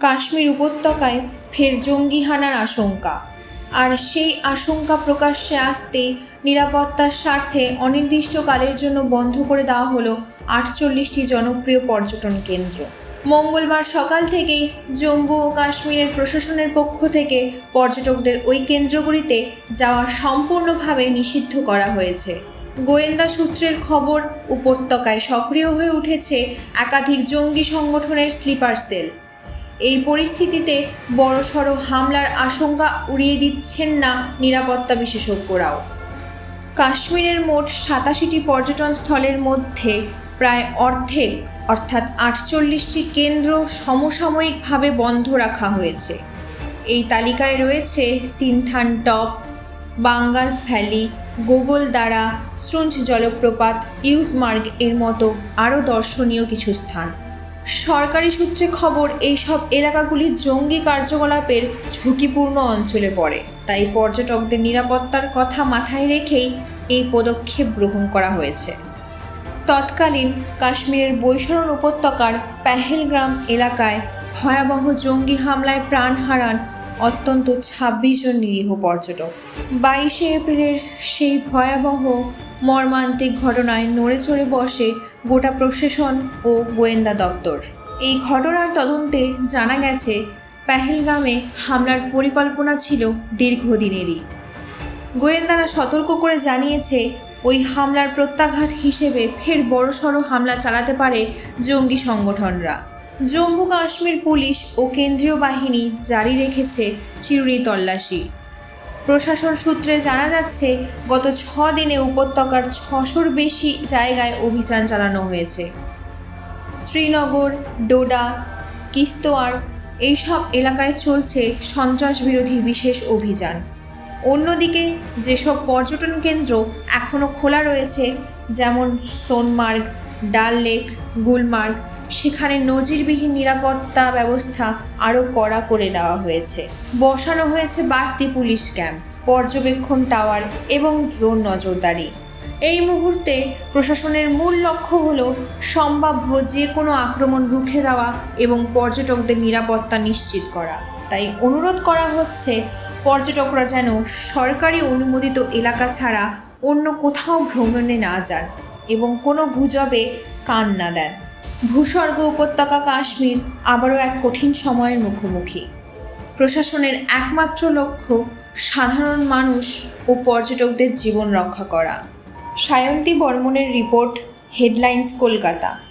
কাশ্মীর উপত্যকায় ফের জঙ্গি হানার আশঙ্কা। আর সেই আশঙ্কা প্রকাশ্যে আসতেই নিরাপত্তার স্বার্থে অনির্দিষ্টকালের জন্য বন্ধ করে দেওয়া হলো আটচল্লিশটি জনপ্রিয় পর্যটন কেন্দ্র। মঙ্গলবার সকাল থেকেই জম্মু ও কাশ্মীরের প্রশাসনের পক্ষ থেকে পর্যটকদের ওই কেন্দ্রগুলিতে যাওয়া সম্পূর্ণভাবে নিষিদ্ধ করা হয়েছে। গোয়েন্দা সূত্রের খবর, উপত্যকায় সক্রিয় হয়ে উঠেছে একাধিক জঙ্গি সংগঠনের স্লিপার সেল। এই পরিস্থিতিতে বড়সড় হামলার আশঙ্কা উড়িয়ে দিচ্ছেন না নিরাপত্তা বিশেষজ্ঞরাও। কাশ্মীরের মোট সাতাশিটি পর্যটন স্থলের মধ্যে প্রায় অর্ধেক, অর্থাৎ আটচল্লিশটি কেন্দ্র সমসাময়িকভাবে বন্ধ রাখা হয়েছে। এই তালিকায় রয়েছে সিনথান টপ বাঙ্গাস ভ্যালি গোগলদারা স্রুঞ্জ জলপ্রপাত, ইউজমার্গ এর মতো আরও দর্শনীয় কিছু স্থান। সরকারি সূত্রে খবর, এইসব এলাকাগুলি জঙ্গি কার্যকলাপের ঝুঁকিপূর্ণ অঞ্চলে পড়ে। তাই পর্যটকদের নিরাপত্তার কথা মাথায় রেখেই এই পদক্ষেপ গ্রহণ করা হয়েছে। তৎকালীন কাশ্মীরের বৈশরণ উপত্যকার পেহেলগ্রাম এলাকায় ভয়াবহ জঙ্গি হামলায় প্রাণ হারান অত্যন্ত ছাব্বিশ জন নিরীহ পর্যটক। বাইশে এপ্রিলের সেই ভয়াবহ মর্মান্তিক ঘটনায় নড়ে চড়ে বসে গোটা প্রশাসন ও গোয়েন্দা দপ্তর। এই ঘটনার তদন্তে জানা গেছে, পেহেলগামে হামলার পরিকল্পনা ছিল দীর্ঘদিনেরই। গোয়েন্দারা সতর্ক করে জানিয়েছে, ওই হামলার প্রত্যাঘাত হিসেবে ফের বড়সড় হামলা চালাতে পারে জঙ্গি সংগঠনরা। জম্মু কাশ্মীর পুলিশ ও কেন্দ্রীয় বাহিনী জারি রেখেছে চিরুনি তল্লাশি। প্রশাসন সূত্রে জানা যাচ্ছে, গত ছ দিনে উপত্যকার ছশোর বেশি জায়গায় অভিযান চালানো হয়েছে। শ্রীনগর, ডোডা, কিস্তোয়ার এইসব এলাকায় চলছে সন্ত্রাস বিরোধী বিশেষ অভিযান। অন্যদিকে, যেসব পর্যটন কেন্দ্র এখনও খোলা রয়েছে, যেমন সোনমার্গ, ডাল লেক, গুলমার্গ সেখানে নজিরবিহীন নিরাপত্তা ব্যবস্থা আরও কড়া করে দেওয়া হয়েছে। বসানো হয়েছে বাড়তি পুলিশ ক্যাম্প, পর্যবেক্ষণ টাওয়ার এবং ড্রোন নজরদারি। এই মুহূর্তে প্রশাসনের মূল লক্ষ্য হল সম্ভাব্য যে কোনো আক্রমণ রুখে দেওয়া এবং পর্যটকদের নিরাপত্তা নিশ্চিত করা। তাই অনুরোধ করা হচ্ছে, পর্যটকরা যেন সরকারি অনুমোদিত এলাকা ছাড়া অন্য কোথাও ভ্রমণে না যান এবং কোনো গুজবে কান না দেন। ভূস্বর্গ উপত্যকা কাশ্মীর আবারও এক কঠিন সময়ের মুখোমুখি। প্রশাসনের একমাত্র লক্ষ্য, সাধারণ মানুষ ও পর্যটকদের জীবন রক্ষা করা। সায়ন্তী বর্মনের রিপোর্ট, হেডলাইন্স, কলকাতা।